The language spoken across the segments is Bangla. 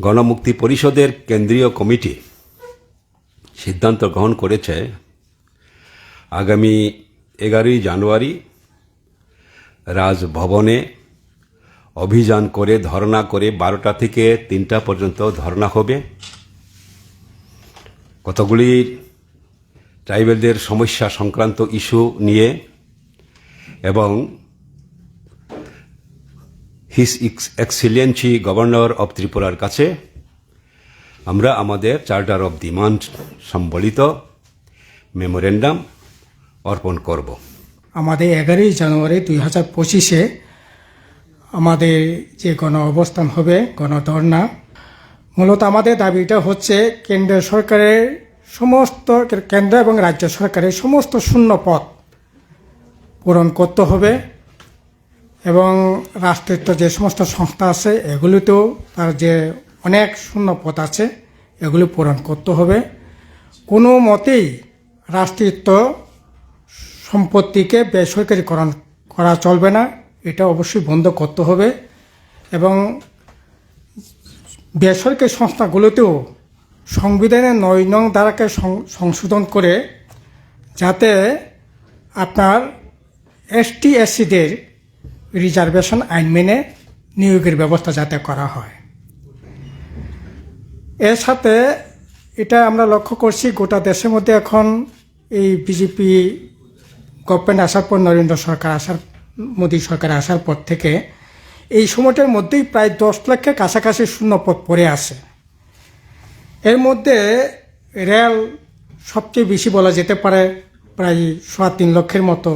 গণমুক্তি পরিষদের কেন্দ্রীয় কমিটি সিদ্ধান্ত গ্রহণ করেছে আগামী এগারোই জানুয়ারি রাজভবনে অভিযান করে, ধর্ণা করে বারোটা থেকে তিনটা পর্যন্ত ধর্ণা হবে। কতগুলি ট্রাইবেলদের সমস্যা সংক্রান্ত ইস্যু নিয়ে এবং হিস এক্সিলেন্সি গভর্নর অব ত্রিপুরার কাছে, আমরা আমাদের চার্টার অব ডিমান্ড সম্বলিত মেমোরেন্ডাম অর্পণ করব। আমাদের এগারোই জানুয়ারি দুই হাজার পঁচিশে আমাদের যে গণ অবস্থান হবে গণধর্ণা মূলত আমাদের দাবিটা হচ্ছে কেন্দ্র সরকারের সমস্ত কেন্দ্র এবং রাজ্য সরকারের সমস্ত শূন্য পদ পূরণ করতে হবে। এবং রাষ্ট্রায়ত্ত যে সমস্ত সংস্থা আছে, এগুলিতেও তার যে অনেক শূন্য পদ আছে, এগুলি পূরণ করতে হবে। কোনো মতেই রাষ্ট্রায়ত্ত সম্পত্তিকে বেসরকারীকরণ করা চলবে না, এটা অবশ্যই বন্ধ করতে হবে। এবং বেসরকারি সংস্থাগুলোতেও সংবিধানের নয় নং সং- সংশোধন করে যাতে আপনার এসটি এসসিদের রিজার্ভেশন আইন মেনে নিয়োগের ব্যবস্থা যাতে করা হয়। এর সাথে এটা আমরা লক্ষ্য করছি, গোটা দেশের মধ্যে এখন এই বিজেপি গভর্নমেন্ট আসার পর, নরেন্দ্র সরকার আসার, মোদী সরকার আসার পর থেকে এই সময়টার মধ্যেই প্রায় দশ লক্ষের কাছাকাছি শূন্যপদ পড়ে আছে। এর মধ্যে রেল সবচেয়ে বেশি বলা যেতে পারে, প্রায় সোয়া তিন লক্ষের মতো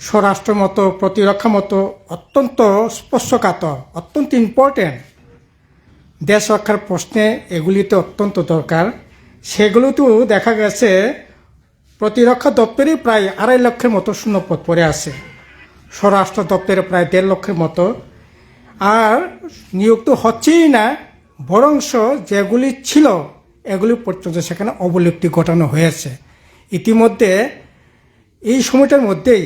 স্বরাষ্ট্র মতো, প্রতিরক্ষা মতো অত্যন্ত স্পর্শকাতর, অত্যন্ত ইম্পর্টেন্ট দেশ রক্ষার প্রশ্নে এগুলিতে অত্যন্ত দরকার। সেগুলোতেও দেখা গেছে, প্রতিরক্ষা দপ্তরে প্রায় আড়াই লক্ষের মতো শূন্যপদ পড়ে আছে। স্বরাষ্ট্র দপ্তরে প্রায় দেড় লক্ষের মতো। আর নিয়োগ তো হচ্ছেই না, বরংশ যেগুলি ছিল, এগুলি পর্যন্ত সেখানে অবলুপ্তি ঘটানো হয়েছে। ইতিমধ্যে এই সময়টার মধ্যেই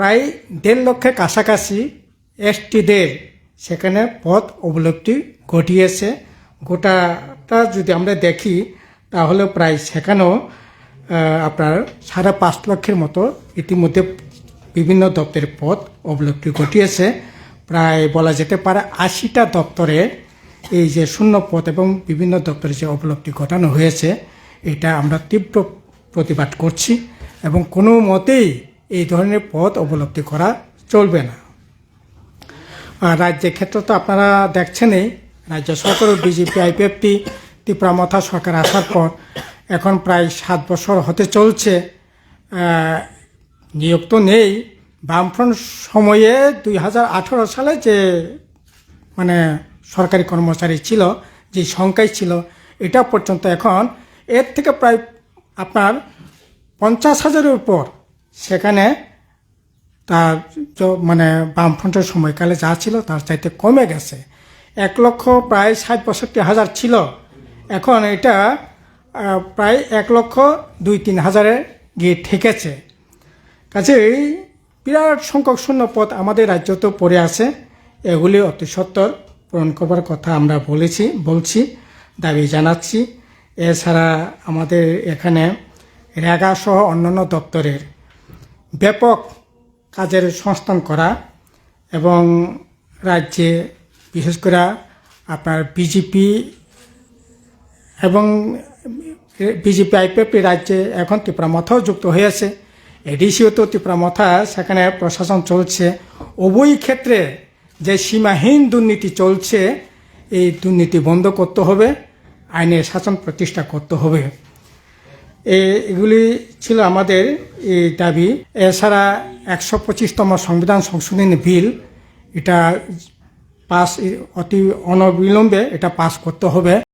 প্রায় দেড় লক্ষের কাছাকাছি এসটিদের সেখানে পথ অবলুপ্তি ঘটিয়েছে। গোটাটা যদি আমরা দেখি, তাহলে প্রায় সেখানেও আপনার সাড়ে পাঁচ লক্ষের মতো ইতিমধ্যে বিভিন্ন দপ্তরের পথ অবলুপ্তি ঘটিয়েছে। প্রায় বলা যেতে পারে আশিটা দপ্তরে এই যে শূন্য পথ এবং বিভিন্ন দপ্তরে যে অবলুপ্তি ঘটানো হয়েছে, এটা আমরা তীব্র প্রতিবাদ করছি এবং কোনো মতেই এই ধরনের পথ অবলুপ্তি করা চলবে না। আর রাজ্যের ক্ষেত্রে তো আপনারা দেখছেনই, রাজ্য সরকারও বিজেপি, আইপিএফটি ত্রিপুরামথা সরকার আসার পর এখন প্রায় সাত বছর হতে চলছে নিয়োগ তো নেই। বামফ্রন্ট সময়ে দুই হাজার আঠেরো সালে যে মানে সরকারি কর্মচারী ছিল, যে সংখ্যায় ছিল, এটা পর্যন্ত এখন এর থেকে প্রায় আপনার পঞ্চাশ হাজারের উপর সেখানে তার মানে বামফ্রন্টের সময়কালে যা ছিল তার চাইতে কমে গেছে। এক লক্ষ প্রায় ষাট পঁয়ষট্টি হাজার ছিল। এখন এটা প্রায় এক লক্ষ দুই তিন হাজারে গিয়ে ঠেকেছে। কাজেই বিরাট সংখ্যক শূন্য পদ আমাদের রাজ্যতেও পড়ে আছে। এগুলি অতি সত্তর পূরণ করবার কথা আমরা বলেছি, বলছি, দাবি জানাচ্ছি। এছাড়া আমাদের এখানে রেগা সহ অন্যান্য দপ্তরের ব্যাপক কাজের সংস্থান করা এবং রাজ্যে, বিশেষ করে আপনার বিজেপি এবং বিজেপি আইপিএফ রাজ্যে এখন ত্রিপুরা মথাও যুক্ত হয়েছে এডিসিও তো ত্রিপুরা মথা, সেখানে প্রশাসন চলছে। উভয় ক্ষেত্রে যে সীমাহীন দুর্নীতি চলছে, এই দুর্নীতি বন্ধ করতে হবে, আইনের শাসন প্রতিষ্ঠা করতে হবে। এগুলি ছিল আমাদের এই দাবি। এছাড়া একশো পঁচিশতম সংবিধান সংশোধনী বিল, এটা পাস, অতি অনবিলম্বে এটা পাস করতে হবে।